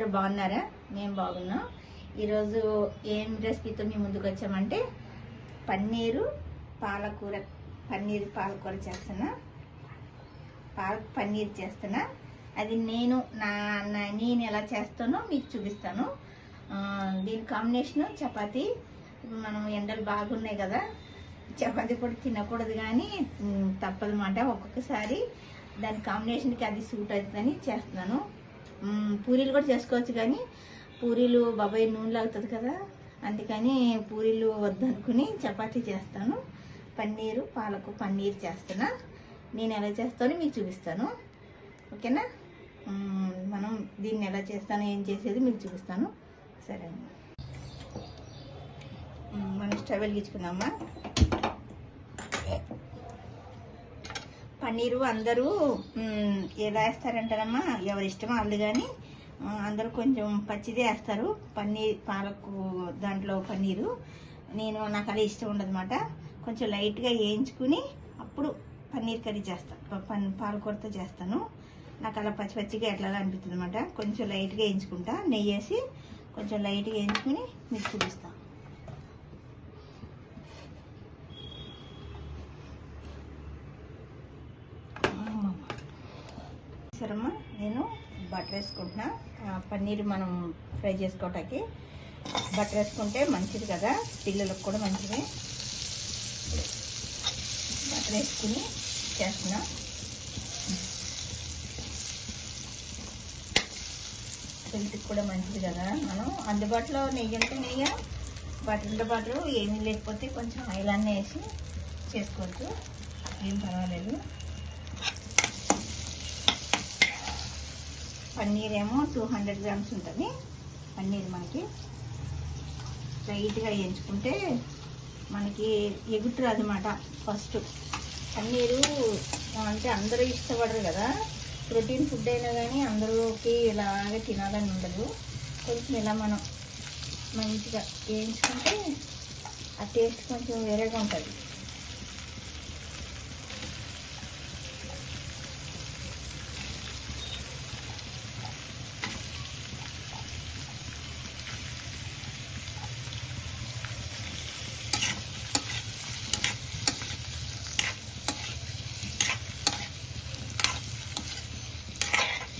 అందరూ బాగున్నారా? మేము బాగున్నాం. ఈరోజు ఏం రెసిపీతో మీ ముందుకు వచ్చామంటే పన్నీరు పాలకూర పన్నీర్ పాలకూర చేస్తున్నా. పాల పన్నీర్ చేస్తున్నా. అది నేను నా నేను ఎలా చేస్తానో మీకు చూపిస్తాను. దీని కాంబినేషన్ చపాతీ. మనం ఎండలు బాగున్నాయి కదా చపాతీ కూడా తినకూడదు కానీ తప్పదు తప్పదన్నమాట ఒక్కొక్కసారి. దాని కాంబినేషన్కి అది సూట్ అవుతుందని చేస్తున్నాను. పూరీలు కూడా చేసుకోవచ్చు కానీ పూరీలు బాబాయ్ నూనె లాగుతుంది కదా అందుకని పూరీలు వద్దనుకుని చపాతీ చేస్తాను. పన్నీరు పాలకు పన్నీర్ చేస్తున్నా. నేను ఎలా చేస్తానో మీకు చూపిస్తాను. ఓకేనా? మనం దీన్ని ఎలా చేస్తానో ఏం చేసేది మీకు చూపిస్తాను. సరే మనం స్టవ్ వెలిగించుకుందామా? పన్నీరు అందరూ ఎలా వేస్తారంటారమ్మా? ఎవరి ఇష్టం వాళ్ళు కానీ అందరూ కొంచెం పచ్చిదే వేస్తారు. పన్నీర్ పాలకు దాంట్లో పన్నీరు. నేను నాకు అలా ఇష్టం ఉండదన్నమాట. కొంచెం లైట్గా వేయించుకుని అప్పుడు పన్నీర్ కర్రీ చేస్తాను పన్ పాలకూరతో చేస్తాను. నాకు అలా పచ్చి పచ్చిగా ఎట్లా అనిపిస్తుంది అనమాట కొంచెం లైట్గా వేయించుకుంటా. నెయ్యి వేసి కొంచెం లైట్గా వేయించుకుని మీకు చూపిస్తాను సరమ్మా నేను బటర్ వేసుకుంటున్నా. పన్నీర్ మనం ఫ్రై చేసుకోవటానికి. బటర్ వేసుకుంటే మంచిది కదా పిల్లలకు కూడా మంచిది. బటర్ వేసుకుని చేస్తున్నా. హెల్త్కి కూడా మంచిది కదా మనం. అందుబాటులో నెయ్యి అంటే నెయ్యి? బటర్ బటర్ ఏమీ లేకపోతే కొంచెం ఆయిల్ అన్నీ వేసి చేసుకోవచ్చు. ఏం పర్వాలేదు. పన్నీర్ ఏమో టూ హండ్రెడ్ గ్రామ్స్ ఉంటుంది. పన్నీర్ మనకి లైట్గా ఎంచుకుంటే మనకి ఎగుటు అనమాట ఫస్ట్ పన్నీరు అంటే అందరూ ఇష్టపడరు కదా. ప్రోటీన్ ఫుడ్ అయినా కానీ అందరూకి ఇలాగే తినాలని ఉండదు. కొంచెం ఇలా మనం మంచిగా వేయించుకుంటే ఆ టేస్ట్ కొంచెం వేరేగా ఉంటుంది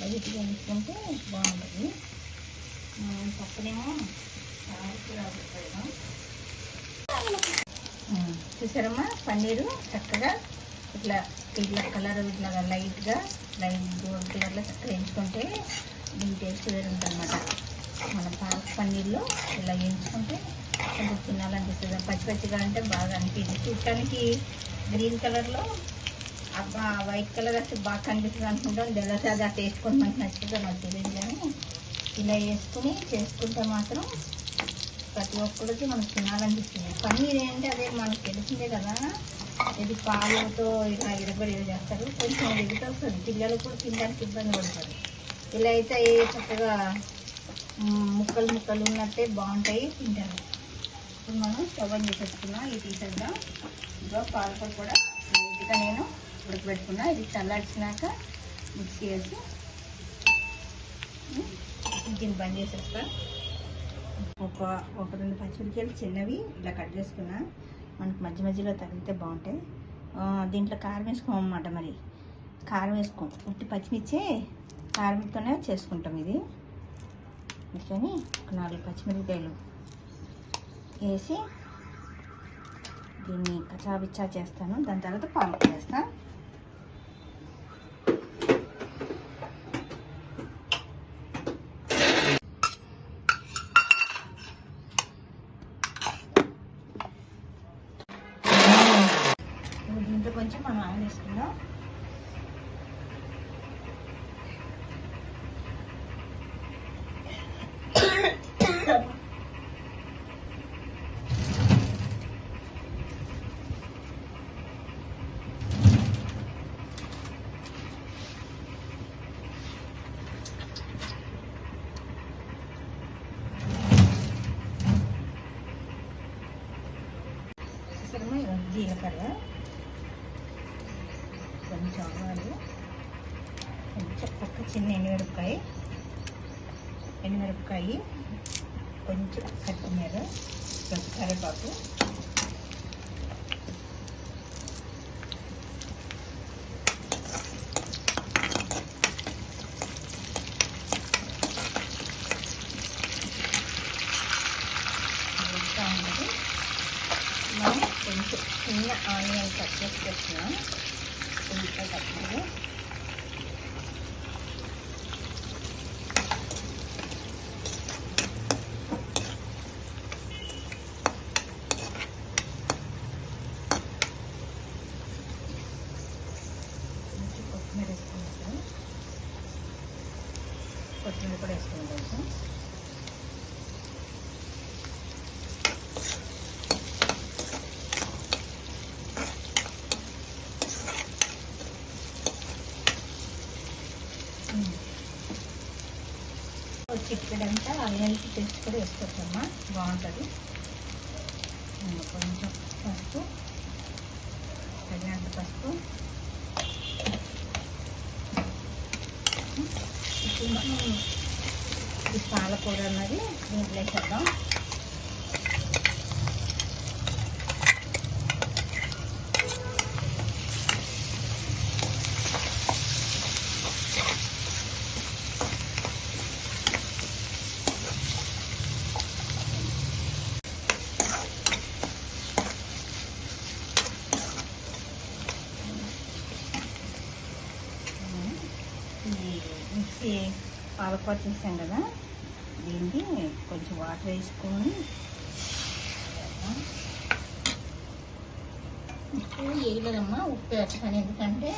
లైట్గా వేయించుకుంటే బాగుంటుంది ఆ, పక్కనేమో ఆకుకూర పెడదాం. ఆ, చూసారమ్మా? పన్నీరు చక్కగా ఇట్లా ఇట్లా కలర్ ఇట్లా లైట్గా లైట్ గోల్డ్ కలర్లో చక్కగా ఎంచుకుంటే దీని టేస్ట్ వేరు మన పాలక్ పన్నీర్లో ఇలా వేయించుకుంటే కొంచెం తినాలనిపిస్తుంది. పచ్చి పచ్చిగా అంటే బాగా అనిపించింది. చూడటానికి గ్రీన్ కలర్లో అబ్బా వైట్ కలర్ అయితే బాగా కనిపిస్తుంది అనుకుంటాం. తెల్లసారి ఆ టేస్ట్ కొంచెం మనకి నచ్చుతుంది నాకు తెలియదు కానీ ఇలా వేసుకుని చేసుకుంటే మాత్రం ప్రతి ఒక్కరికి మనకు తినాలనిపిస్తుంది. పన్నీర్ ఏంటంటే అదే మనకు తెలిసిందే కదా. ఇది పాలతో ఇలా ఇరగడి చేస్తారు. కొంచెం ఎగుతూ వస్తుంది. పిల్లలు కూడా తినడానికి ఇబ్బంది పడతారు. ఇలా అయితే చక్కగా ముక్కలు ముక్కలు ఉన్నట్టే బాగుంటాయి తింటారు. ఇప్పుడు మనం స్టవ్ చేసేసుకున్నాం. ఇది తీసేద్దాం. ఇంకా పాలకూర కూడా నీట్గా నేను ఉడకబెట్టుకున్నా. ఇది చల్లార్చినాక మిక్స్ చేసి దీన్ని బంద్ చేసేస్తాను ఒక ఒక రెండు పచ్చిమిరకాయలు చిన్నవి ఇలా కట్ చేసుకున్నా. మనకు మధ్య మధ్యలో తగిలితే బాగుంటాయి. దీంట్లో కారం వేసుకోం అన్నమాట మరి. కారం వేసుకోం. ఉట్టి పచ్చిమిర్చే కారంతోనే చేసుకుంటాం ఇది. అందుకని ఒక నాలుగు పచ్చిమిరపకాయలు వేసి దీన్ని కచాబిచ్చా చేస్తాను. దాని తర్వాత పాలకూర చేస్తాను ఇప్పుడు దీంట్లో కొంచెం మనం ఆయిల్ వేసుకుందాం చూసారమ్మా జీలకర్ర కొంచెం ఆవాలు కొంచెం ఒక చిన్న ఎండుమిరపకాయ ఎండుమిరపకాయ కొంచెం కొత్తిమీర కొంచెం కరివేపాకు వేస్తూ ఉంటుంది మనం కొంచెం చిన్న ఆనియన్ కట్ చేసి పెట్టినాం ఉల్లిపాయ కట్టినాము కొంచెం కొత్తిమీర వేసుకుంటాం కొత్తిమీర కూడా వేసుకుంటాం చిక్కడంతా ఆనియన్స్ పేస్ట్ కూడా వేసుకోవచ్చమ్మా. బాగుంటుంది. కొంచెం పసుపు తగినంత పసుపు. ఇప్పుడు మనం ఈ పాలకూర అన్నది దీంట్లో వేసేద్దాం ఈ మిక్సీ పాలకూర చేసాం కదా. దీన్ని కొంచెం వాటర్ వేసుకొని ఉప్పు వేయలేదమ్మా ఉప్పు వేస్తాను. ఎందుకంటే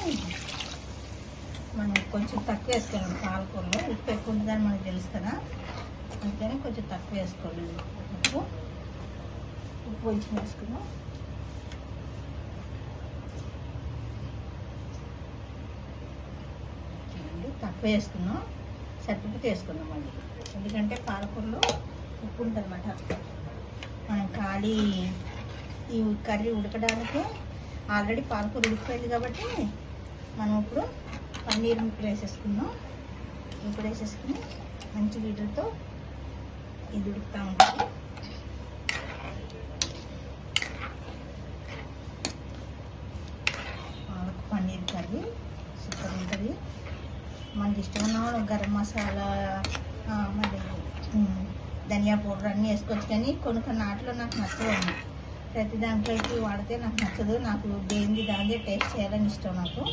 మనం కొంచెం తక్కువ వేసుకోవాలి పాలకూరలో. ఉప్పు ఎక్కువ ఉందని మనకు తెలుసు కదా. అందుకని కొంచెం తక్కువ వేసుకోవాలి ఉప్పు. ఉప్పు కొంచెం వేసుకున్నాం తక్కువ వేసుకున్నాం సరిపోతే వేసుకున్నాం మళ్ళీ ఎందుకంటే పాలకూరలో ఉప్పు ఉంటుంది అన్నమాట మనం ఖాళీ ఈ కర్రీ ఉడకడానికి ఆల్రెడీ పాలకూర ఉడికిపోయింది కాబట్టి మనం ఇప్పుడు పన్నీర్ ముక్కలు వేసేసుకున్నాం ముక్కలు వేసేసుకుని మంచి వీటితో ఇది ఉడుకుతూ ఉంటుంది పాలకు పన్నీర్ కర్రీ సూపర్ ఉంటుంది మనకి ఇష్టమైన వాళ్ళు గరం మసాలా మరి ధనియా పౌడర్ అన్నీ వేసుకోవచ్చు కానీ కొన్ని కొన్ని ఆటలో నాకు నచ్చదు ప్రతి దాంట్లోకి వాడితే నాకు నచ్చదు. నాకు దేనిది దాని టేస్ట్ చేయాలని ఇష్టం నాకు.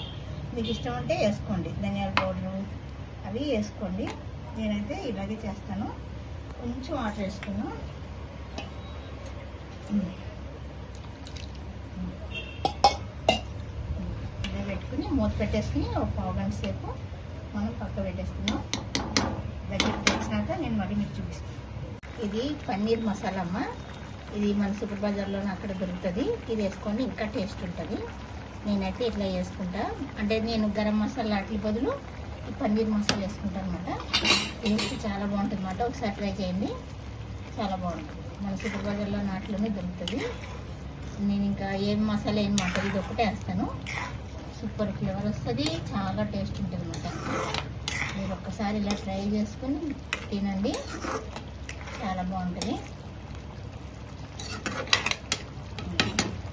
మీకు ఇష్టం అంటే వేసుకోండి. ధనియాల పౌడరు అవి వేసుకోండి. నేనైతే ఇలాగే చేస్తాను. కొంచెం వాటర్ వేసుకున్నాను ఇలా పెట్టుకుని మూత పెట్టేసుకుని ఒక పావు గంట సేపు మనం పక్క పెట్టేసుకున్నాం దగ్గరికి తెచ్చినాక నేను మళ్ళీ మీకు చూపిస్తాను. ఇది పన్నీర్ మసాలా అమ్మ. ఇది మన సూపర్ బజార్లోనే అక్కడ దొరుకుతుంది. ఇది వేసుకొని ఇంకా టేస్ట్ ఉంటుంది. నేనైతే ఇట్లా వేసుకుంటా. అంటే నేను గరం మసాలా అట్ల బదులు ఈ పన్నీర్ మసాలా వేసుకుంటాను అనమాట టేస్ట్ చాలా బాగుంటుంది అనమాట ఒకసారి ట్రై చేయండి. చాలా బాగుంటుంది. మన సూపర్ బజార్లో నాట్లోనే దొరుకుతుంది. నేను ఇంకా ఏం మసాలా ఏం మాట ఇది ఒకటే వేస్తాను. సూపర్ ఫ్లేవర్ వస్తుంది చాలా టేస్ట్ ఉంటుంది అనమాట మీరు ఒక్కసారి ఇలా ట్రై చేసుకుని తినండి. చాలా బాగుంటుంది.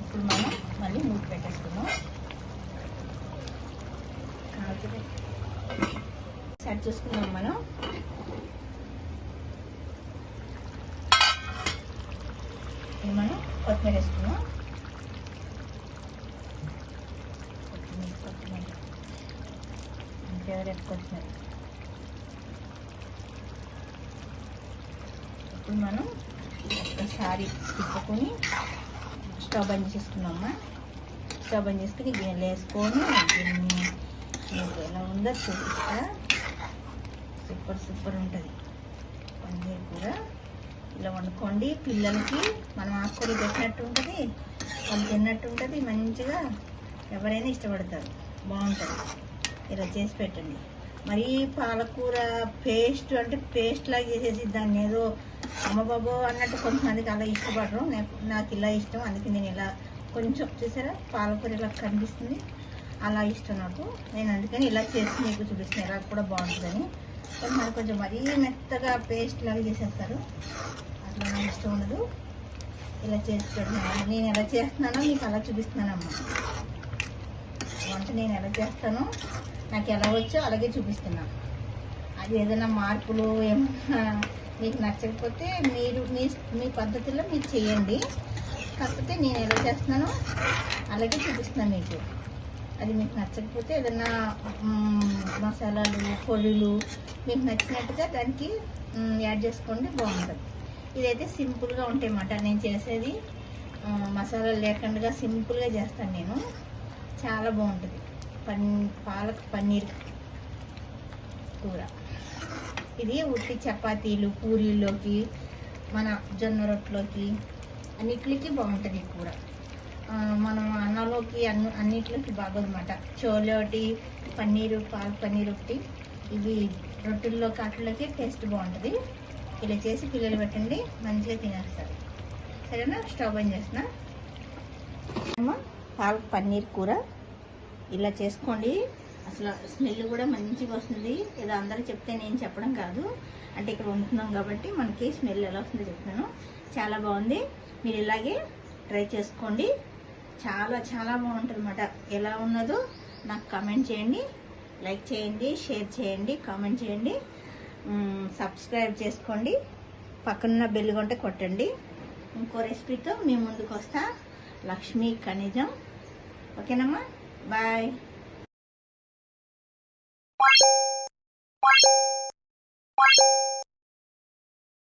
ఇప్పుడు మనం మళ్ళీ మూత పెట్టేసుకుందాం. కాల్చుకొని సెట్ చేసుకుందాం మనం. ఫేవరెట్ కొత్తిమీర ఇప్పుడు మనం ఒక్కసారి తిప్పుకొని స్టవ్ బంద్ చేసుకున్నామా స్టవ్ బంద్ చేసుకుని గిన్నెలు వేసుకొని గిన్నె ఎలా ఉందో చూపిస్తా సూపర్ సూపర్ ఉంటుంది పన్నీర్ కూర ఇలా వండుకోండి పిల్లలకి మనం ఆకుకూర పెట్టినట్టు ఉంటుంది వాళ్ళు తిన్నట్టు ఉంటుంది మంచిగా ఎవరైనా ఇష్టపడతారు బాగుంటుంది ఇలా చేసి పెట్టండి. మరి పాలకూర పేస్ట్ అంటే పేస్ట్ లాగా చేసేసి దాన్ని ఏదో అమ్మబాబు అన్నట్టు కొంతమందికి అలా ఇష్టపడరు. నాకు నాకు ఇలా ఇష్టం అందుకే నేను ఇలా కొంచెం చూసారా? పాలకూర ఇలా కనిపిస్తుంది. అలా ఇష్టం నాకు. నేను అందుకని ఇలా చేసి మీకు చూపిస్తున్నాను ఇలా కూడా బాగుంటుందని. కొంతమంది కొంచెం మరీ మెత్తగా పేస్ట్ లాగా చేసేస్తారు. అట్లా నాకు ఇష్టం ఉండదు. ఇలా చేసి నేను ఎలా చేస్తున్నానో మీకు అలా చూపిస్తున్నానమ్మా. వంట నేను ఎలా చేస్తానో నాకు ఎలా వచ్చో అలాగే చూపిస్తున్నాను అది ఏదైనా మార్పులు ఏమన్నా మీకు నచ్చకపోతే మీరు మీ మీ పద్ధతిలో మీరు చేయండి. కాకపోతే నేను ఎలా చేస్తున్నానో అలాగే చూపిస్తున్నాను మీకు. అది మీకు నచ్చకపోతే ఏదైనా మసాలాలు పొడులు మీకు నచ్చినట్టుగా దానికి యాడ్ చేసుకోండి బాగుంటుంది. ఇదైతే సింపుల్గా ఉంటాయి అన్నమాట నేను చేసేది మసాలా మసాలాలు లేకుండా సింపుల్గా చేస్తాను నేను. చాలా బాగుంటుంది. పన్ పాలక్ పన్నీర్ కూర. ఇది ఉట్టి చపాతీలు పూరీల్లోకి మన జొన్న రొట్టెలోకి అన్నిటికి బాగుంటుంది ఈ కూర. మనం అన్నంలోకి అన్ని అన్నిటిలోకి బాగోదన్నమాట. చోలోటి పన్నీరు పాలక్ పన్నీర్ ఒకటి. ఇవి రొట్టెల్లోకి అట్లకి టేస్ట్ బాగుంటుంది. ఇలా చేసి పిల్లలు పెట్టండి మంచిగా తినేస్తారు సరేనా? స్టవ్ ఆన్ చేసిన అమ్మ, పాలక్ పన్నీర్ కూర. ఇలా చేసుకోండి. అసలు స్మెల్ కూడా మంచిగా వస్తుంది. ఏదో అందరూ చెప్తే నేను చెప్పడం కాదు. అంటే ఇక్కడ వండుతున్నాం కాబట్టి మనకి స్మెల్ ఎలా వస్తుందో చెప్తాను. చాలా బాగుంది. మీరు ఇలాగే ట్రై చేసుకోండి. చాలా చాలా బాగుంటుంది అనమాట ఎలా ఉన్నదో నాకు కామెంట్ చేయండి. లైక్ చేయండి షేర్ చేయండి కామెంట్ చేయండి. సబ్స్క్రైబ్ చేసుకోండి. పక్కన బెల్ గంట కొట్టండి. ఇంకో రెసిపీతో మీ ముందుకు వస్తా. లక్ష్మీ ఖనిజం. ఓకేనమ్మా? Bye.